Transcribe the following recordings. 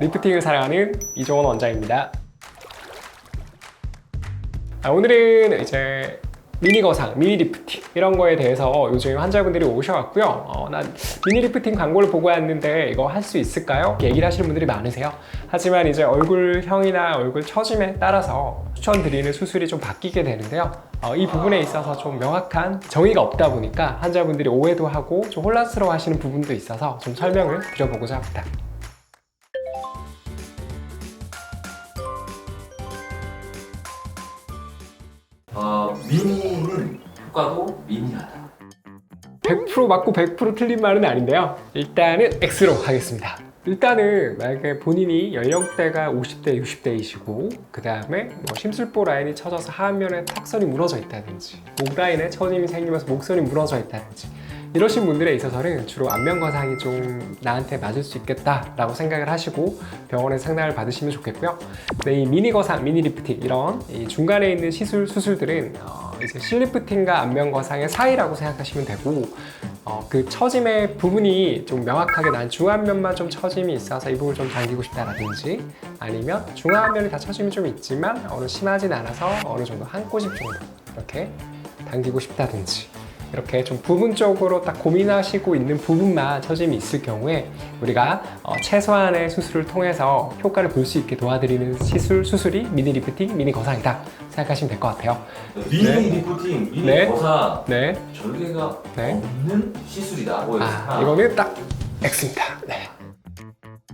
리프팅을 사랑하는 이종원 원장입니다. 아, 오늘은 이제 미니 거상, 미니 리프팅 이런 거에 대해서 요즘 환자분들이 오셔갖고요. 어, 난 미니 리프팅 광고를 보고 왔는데 이거 할 수 있을까요? 얘기를 하시는 분들이 많으세요. 하지만 이제 얼굴형이나 얼굴 처짐에 따라서 추천드리는 수술이 좀 바뀌게 되는데요. 어, 이 부분에 있어서 좀 명확한 정의가 없다 보니까 환자분들이 오해도 하고 좀 혼란스러워 하시는 부분도 있어서 좀 설명을 드려보고자 합니다. 어, 미니는 효과도 미니하다. 100% 맞고 100% 틀린 말은 아닌데요. 일단은 X로 하겠습니다. 일단은 만약에 본인이 연령대가 50대, 60대이시고 그 다음에 뭐 심술보 라인이 처져서 하안면에 턱선이 무너져 있다든지 목 라인에 처짐이 생기면서 목선이 무너져 있다든지 이러신 분들에 있어서는 주로 안면 거상이 좀 나한테 맞을 수 있겠다라고 생각을 하시고 병원에 상담을 받으시면 좋겠고요. 근데 이 미니 거상, 미니 리프팅 이런 이 중간에 있는 시술 수술들은 어, 이제 실리프팅과 안면 거상의 사이라고 생각하시면 되고 어, 그 처짐의 부분이 좀 명확하게 난 중안면만 좀 처짐이 있어서 이 부분을 좀 당기고 싶다라든지 아니면 중안면이 다 처짐이 좀 있지만 어느 심하진 않아서 어느 정도 한 꼬집 정도 이렇게 당기고 싶다든지 이렇게 좀 부분적으로 딱 고민하시고 있는 부분만 처짐이 있을 경우에 우리가 어, 최소한의 수술을 통해서 효과를 볼 수 있게 도와드리는 시술 수술이 미니 리프팅, 미니 거상이다 생각하시면 될 것 같아요. 미니 네. 리프팅, 미니 네. 거사 네. 절개가 네. 없는 시술이다. 뭐 아, 이거는 딱 X입니다. 네.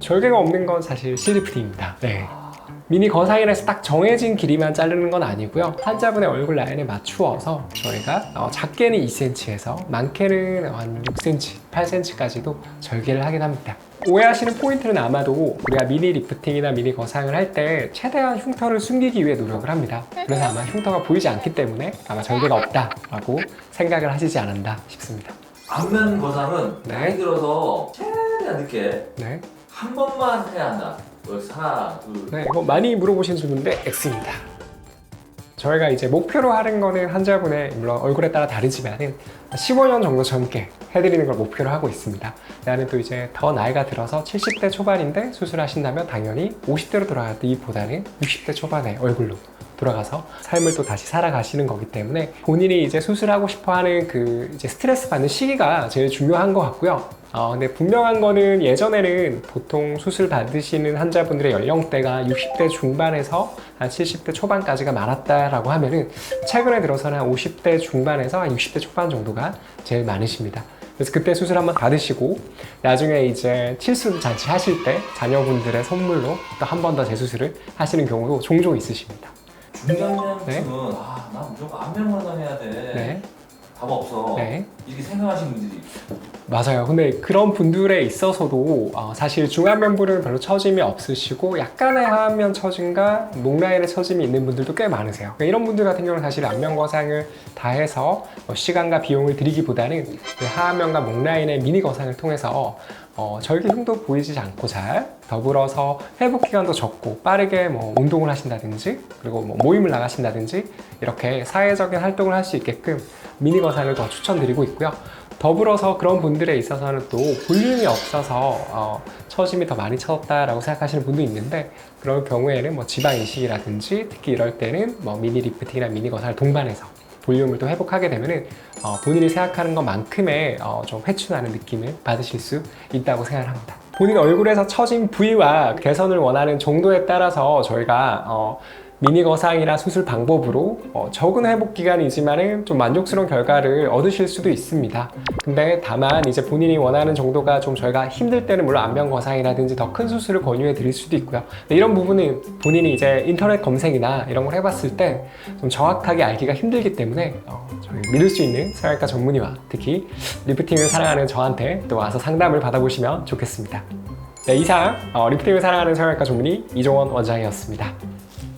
절개가 없는 건 사실 실리프팅입니다. 네. 미니 거상이라 해서 딱 정해진 길이만 자르는 건 아니고요. 환자분의 얼굴 라인에 맞추어서 저희가 어, 작게는 2cm에서 많게는 한 6cm, 8cm까지도 절개를 하긴 합니다. 오해하시는 포인트는 아마도 우리가 미니 리프팅이나 미니 거상을 할 때 최대한 흉터를 숨기기 위해 노력을 합니다. 그래서 아마 흉터가 보이지 않기 때문에 아마 절개가 없다라고 생각을 하시지 않았나 싶습니다. 안면 거상은 네. 나이 들어서 최대한 늦게 네. 한 번만 해야 한다. 그래서 하나, 둘, 네, 이거 많이 물어보신 질문인데 X입니다. 저희가 이제 목표로 하는 거는 환자분의 물론 얼굴에 따라 다르지만은 15년 정도 젊게 해드리는 걸 목표로 하고 있습니다. 나는 또 이제 더 나이가 들어서 70대 초반인데 수술하신다면 당연히 50대로 돌아가기보다는 60대 초반의 얼굴로 돌아가서 삶을 또 다시 살아가시는 거기 때문에 본인이 이제 수술하고 싶어 하는 그 이제 스트레스 받는 시기가 제일 중요한 것 같고요. 어, 근데 분명한 거는 예전에는 보통 수술 받으시는 환자분들의 연령대가 60대 중반에서 한 70대 초반까지가 많았다라고 하면은 최근에 들어서는 한 50대 중반에서 한 60대 초반 정도가 제일 많으십니다. 그래서 그때 수술 한번 받으시고 나중에 이제 칠순 잔치 하실 때 자녀분들의 선물로 또 한 번 더 재수술을 하시는 경우도 종종 있으십니다. 중장년층은 네. 아, 나 무조건 안면 거상 해야 돼. 네. 답 없어. 네. 이렇게 생각하시는 분들이 맞아요. 근데 그런 분들에 있어서도 어, 사실 중안면부는 별로 처짐이 없으시고 약간의 하안면 처짐과 목 라인의 처짐이 있는 분들도 꽤 많으세요. 그러니까 이런 분들 같은 경우는 사실 안면 거상을 다 해서 뭐 시간과 비용을 들이기보다는 그 하안면과 목 라인의 미니 거상을 통해서 어, 절개 흉도 보이지 않고 잘 더불어서 회복 기간도 적고 빠르게 뭐 운동을 하신다든지 그리고 뭐 모임을 나가신다든지 이렇게 사회적인 활동을 할 수 있게끔 미니 거상을 더 추천드리고 있고요. 더불어서 그런 분들에 있어서는 또 볼륨이 없어서 어, 처짐이 더 많이 쳐졌다라고 생각하시는 분도 있는데 그럴 경우에는 뭐 지방 이식이라든지 특히 이럴 때는 뭐 미니 리프팅이나 미니 거상을 동반해서 볼륨을 또 회복하게 되면은 어, 본인이 생각하는 것만큼의 어, 좀 회춘하는 느낌을 받으실 수 있다고 생각을 합니다. 본인 얼굴에서 처진 부위와 개선을 원하는 정도에 따라서 저희가 어, 미니 거상이나 수술 방법으로 어, 적은 회복 기간이지만은 좀 만족스러운 결과를 얻으실 수도 있습니다. 근데 다만 이제 본인이 원하는 정도가 좀 저희가 힘들 때는 물론 안면 거상이라든지 더 큰 수술을 권유해 드릴 수도 있고요. 이런 부분은 본인이 이제 인터넷 검색이나 이런 걸 해봤을 때 좀 정확하게 알기가 힘들기 때문에 어, 저희 믿을 수 있는 성형외과 전문의와 특히 리프팅을 사랑하는 저한테 또 와서 상담을 받아보시면 좋겠습니다. 네, 이상 어, 리프팅을 사랑하는 성형외과 전문의 이종원 원장이었습니다.